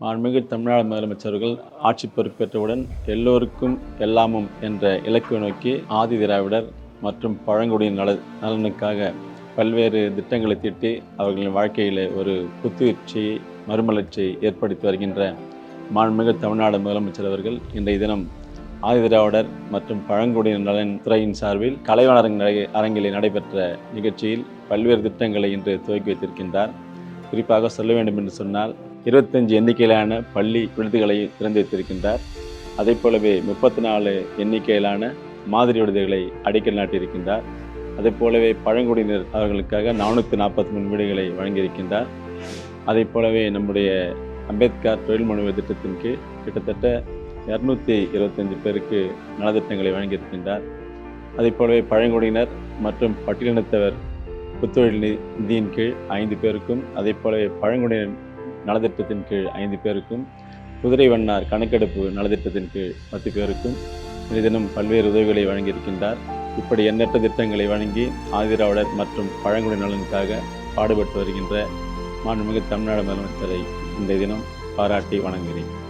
மாண்புமிகு தமிழ்நாடு முதலமைச்சர்கள் ஆட்சி பொறுப்பேற்றவுடன் எல்லோருக்கும் எல்லாமும் என்ற இலக்கை நோக்கி ஆதி திராவிடர் மற்றும் பழங்குடியின் நல நலனுக்காக பல்வேறு திட்டங்களை தீட்டி அவர்களின் வாழ்க்கையில் ஒரு புத்துணர்ச்சியை மறுமலர்ச்சியை ஏற்படுத்தி வருகின்ற மாண்புமிகு தமிழ்நாடு முதலமைச்சர் அவர்கள் இன்றைய தினம் ஆதிதிராவிடர் மற்றும் பழங்குடியினர் நலன் துறையின் சார்பில் கலைவனரங்க அரங்கிலே நடைபெற்ற நிகழ்ச்சியில் பல்வேறு திட்டங்களை இன்று துவக்கி வைத்திருக்கின்றார். குறிப்பாக சொல்ல வேண்டும் என்று சொன்னால் இருபத்தஞ்சு எண்ணிக்கையிலான பள்ளி விடுதிகளை திறந்து வைத்திருக்கின்றார். அதே போலவே முப்பத்தி நாலு எண்ணிக்கையிலான மாதிரி விடுதிகளை அடிக்கல் நாட்டியிருக்கின்றார். அதே போலவே பழங்குடியினர் அவர்களுக்காக நானூற்றி நாற்பத்தி மூணு வீடுகளை வழங்கியிருக்கின்றார். அதே போலவே நம்முடைய அம்பேத்கர் தொழில் முனைவு திட்டத்தின் கீழ் கிட்டத்தட்ட இரநூத்தி இருபத்தஞ்சு பேருக்கு நலத்திட்டங்களை வழங்கியிருக்கின்றார். அதே போலவே பழங்குடியினர் மற்றும் பட்டியலினத்தவர் புத்தொழில் நி- நிதியின் கீழ் ஐந்து பேருக்கும் அதே போலவே பழங்குடியினர் நலத்திட்டத்தின் கீழ் ஐந்து பேருக்கும் குதிரை வண்ணார் கணக்கெடுப்பு நலத்திட்டத்தின் கீழ் பத்து பேருக்கும் இந்த தினம் பல்வேறு உதவிகளை வழங்கியிருக்கின்றார். இப்படி எண்ணற்ற திட்டங்களை வழங்கி ஆதிராவிடர் மற்றும் பழங்குடி நலனுக்காக பாடுபட்டு வருகின்ற மாண்புமிகு தமிழ்நாடு முதலமைச்சரை இந்த தினம் பாராட்டி வணங்குகிறேன்.